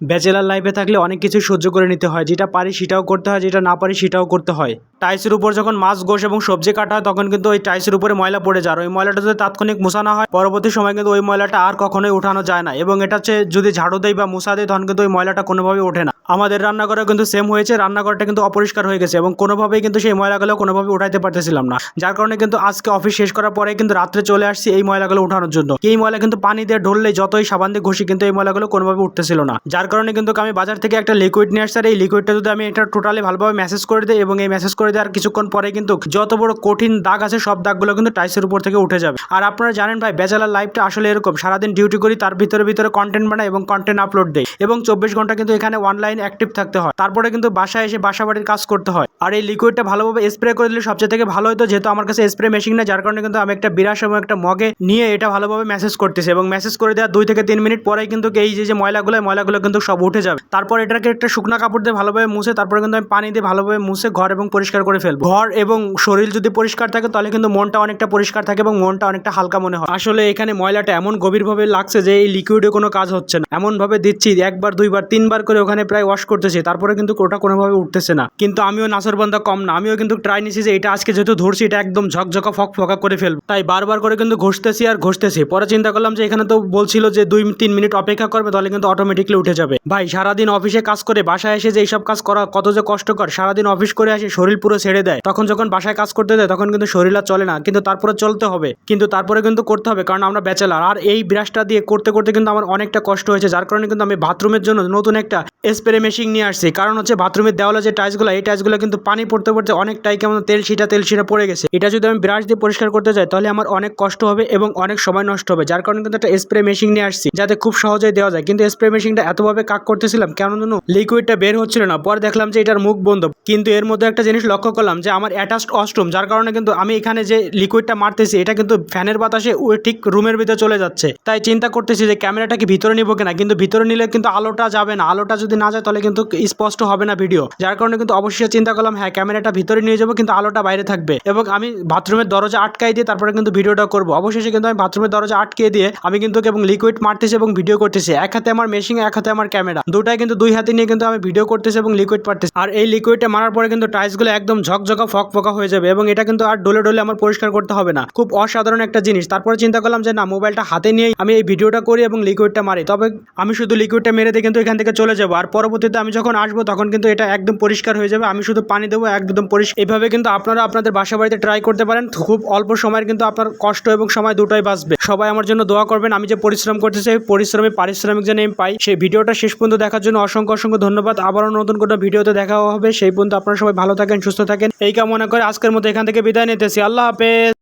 Bachelor লাইফে থাকলে অনেক কিছু সহ্য করে নিতে হয়। যেটা পারি সেটাও করতে হয়, যেটা না পারি সেটাও করতে হয়। টাইসের উপর যখন মাছ, গোশ এবং সবজি কাটা হয়, তখন কিন্তু ওই টাইসের উপরে ময়লা পড়ে যায়। ওই ময়লাটা যদি তাৎক্ষণিক মুছা হয়, পরবর্তী সময় কিন্তু ওই ময়লাটা আর কখনোই উঠানো যায় না। এবং এটা হচ্ছে যদি ঝাড়ু দেয় বা মুছা দেয় তখন কিন্তু ওই ময়লাটা কোনোভাবেই ওঠে না। আমাদের রান্নাঘরে কিন্তু সেম হয়েছে। রান্নাঘরটা কিন্তু অপরিষ্কার হয়ে গেছে এবং কোনোভাবেই কিন্তু সেই ময়লাগুলো কোনোভাবে উঠাইতে পারতেছিলাম না। যার কারণে কিন্তু আজকে অফিস শেষ করার পরে কিন্তু রাত্রে চলে আসছি এই ময়লাগুলো উঠানোর জন্য। এই ময়লা কিন্তু পানি দিয়ে ঢললে যতই সাবান দিয়ে ঘষি, কিন্তু এই ময়লাগুলো কোনোভাবে উঠতেছিল না। যার কারণে কিন্তু আমি বাজার থেকে একটা লিকুইড নিয়ে আসছি। এই লিকুইডটা যদি আমি এটা টোটালি ভালোভাবে মেসেজ করে দিই এবং এই মেসেজ করে দেওয়ার কিছুক্ষণ পরে কিন্তু যত বড় কঠিন দাগ আছে, সব দাগগুলো কিন্তু টাইসের উপর থেকে উঠে যাবে। আর আপনারা জানেন ভাই ব্যাচেলার লাইফটা আসলে এরকম। সারাদিন ডিউটি করি, তার ভিতরে ভিতরে কন্টেন্ট বানাই এবং কন্টেন্ট আপলোড দেয় এবং চব্বিশ ঘণ্টা কিন্তু এখানে অনলাইন অ্যাক্টিভ থাকতে হয়। তারপরে কিন্তু বাসায় এসে বাসা বাড়ির কাজ করতে হয়। আর এই লিকুইডটা ভালোভাবে স্প্রে করে দিলে সবচেয়ে থেকে ভালো হতো, যেহেতু আমার কাছে স্প্রে মেশিন না যার কারণে কিন্তু আমি একটা বিরাস এবং একটা মগে নিয়ে এটা ভালোভাবে মেসেজ করতেছি। এবং মেসেজ করে দেওয়ার দুই থেকে তিন মিনিট পরেই কিন্তু এই যে ময়লাগুলো ময়লাগুলো কিন্তু সব উঠে যাবে। তারপর এটাকে একটা শুকনা কাপড় দিয়ে ভালোভাবে মুছে, তারপরে কিন্তু আমি পানি দিয়ে ভালোভাবে মুছে ঘর এবং পরিষ্কার করে ফেলব। ঘর এবং শরীর যদি পরিষ্কার থাকে, তাহলে কিন্তু মনটা অনেকটা পরিষ্কার থাকে এবং মনটা অনেকটা হালকা মনে হয়। আসলে এখানে ময়লাটা এমন গভীরভাবে লাগছে যে এই লিকুইডে কোনো কাজ হচ্ছে না। এমন ভাবে দিচ্ছি, একবার, দুইবার, তিনবার করে ওখানে প্রায় ওয়াশ করতেছি, তারপরে কিন্তু ওটা কোনোভাবে উঠতেছে না। কিন্তু আমিও নাসরবান্ধা কম না, আমিও কিন্তু ট্রাই নিছি যে এটা আজকে যেহেতু ধরছি, এটা একদম ঝকঝকা ফক ফকা করে ফেলব। তাই বারবার করে কিন্তু ঘষতেছি আর ঘষতেছি। পরে চিন্তা করলাম যে এখানে তো বলছিল যে দুই, তিন মিনিট অপেক্ষা করবে, তাহলে কিন্তু অটোমেটিকলি উঠে যাবে। ভাই, সারাদিন অফিসে কাজ করে বাসায় এসে যে এইসব কাজ করা কত যে কষ্টকর, সারাদিন অফিস করে আসে, শরীর পুরো ছেড়ে দেয়। তখন যখন বাসায় কাজ করতে দেয়, তখন কিন্তু শরীর আর চলে না, কিন্তু তারপরে চলতে হবে। কিন্তু তারপরে কিন্তু করতে হবে, কারণ আমরা ব্যাচেলার। আর এই ব্রাশটা দিয়ে করতে করতে কিন্তু আমার অনেকটা কষ্ট হয়েছে, যার কারণে কিন্তু আমি বাথরুমের জন্য নতুন একটা স্প্রে মেশিন নিয়ে আসছি। কারণ হচ্ছে বাথরুমের দেওয়ালে যে টাইলসগুলো, এই টাইলসগুলো কিন্তু পানি পড়তে পড়তে অনেকটাই কেমন তেল শিটা তেল শিটা পড়ে গেছে। এটা যদি আমি ব্রাশ দিয়ে পরিষ্কার করতে যাই, তাহলে আমার অনেক কষ্ট হবে এবং অনেক সময় নষ্ট হবে। যার কারণে কিন্তু একটা স্প্রে মেশিন নিয়ে আসছি, যাতে খুব সহজেই দেওয়া যায়। কিন্তু স্প্রে মেশিনটা এতভাবে কাক করতেছিলাম, কেন যেন লিকুইডটা বের হচ্ছিল না। পরে দেখলাম যে এটার মুখ বন্ধ। কিন্তু এর মধ্যে একটা জিনিস লক্ষ্য করলাম যে আমার অ্যাটাচড অস্ট্রুম যার কারণে কিন্তু আমি এখানে যে লিকুইডটা মারতেছি, এটা কিন্তু ফ্যানের বাতাসে ওই ঠিক রুমের ভিতরে চলে যাচ্ছে। তাই চিন্তা করতেছি যে ক্যামেরাটাকে ভিতরে নিবো কিনা? কিন্তু ভিতরে নিলে কিন্তু আলোটা যাবে না। আলোটা যদি না যায়, তাহলে কিন্তু স্পষ্ট হবে না ভিডিও। যার কারণে কিন্তু অবশ্যই চিন্তা করলাম হ্যাঁ ক্যামেরাটা ভিতরে নিয়ে যাব, কিন্তু আলোটা বাইরে থাকবে। এবং আমি বাথরুমের দরজা আটকাই দিয়ে তারপরে কিন্তু ভিডিওটা করব। অবশেষে কিন্তু আমি বাথরুমের দরজা আটকে দিয়ে আমি কিন্তু এবং লিকুইড মারতেছি এবং ভিডিও করতেছি। এক হাতে আমার মেশিন এক হাতে আমার ক্যামেরা দুটাই কিন্তু দুই হাতে নিয়ে কিন্তু আমি ভিডিও করতেছি এবং লিকুইড পারতেছি। আর এই লিকুইডটা মারার পরে কিন্তু টাইলসগুলো একদম ঝকঝকা ফক ফকা হয়ে যাবে এবং এটা কিন্তু আর ডলে ডলে আমার পরিষ্কার করতে হবে না। খুব অসাধারণ একটা জিনিস। তারপরে চিন্তা করলাম যে, না মোবাইলটা হাতে নিয়েই আমি এই ভিডিওটা করি এবং লিকুইডটা মারি। তবে আমি শুধু লিকুইডটা মেরে দিয়ে কিন্তু এখান থেকে চলে যাব। আর পরবর্তীতে আমি যখন আসব, তখন কিন্তু এটা একদম পরিষ্কার হয়ে যাবে। আমি শুধু পানি দেবো, একদম পরিষ্কার। এইভাবে কিন্তু আপনারা আপনাদের বাসা বাড়িতে ট্রাই করতে পারেন। খুব অল্প সময়ের কিন্তু আপনার কষ্ট এবং সময় দুটোই বাঁচবে। সবাই আমার জন্য দোয়া করবেন। আমি যে পরিশ্রম করতেছি এই পরিশ্রমে, পারিশ্রমিক যেন আমি পাই, সেই ভিডিওটা শেষ পর্যন্ত দেখার জন্য অসংখ্য অসংখ্য ধন্যবাদ। আবারও নতুন কোনো ভিডিওতে দেখা হবে। সেই পর্যন্ত আপনারা সবাই ভালো থাকেন, সুস্থ থাকেন। এই কামনা করে আজকের মতো এখান থেকে বিদায় নিতেছি। আল্লাহ হাফেজ।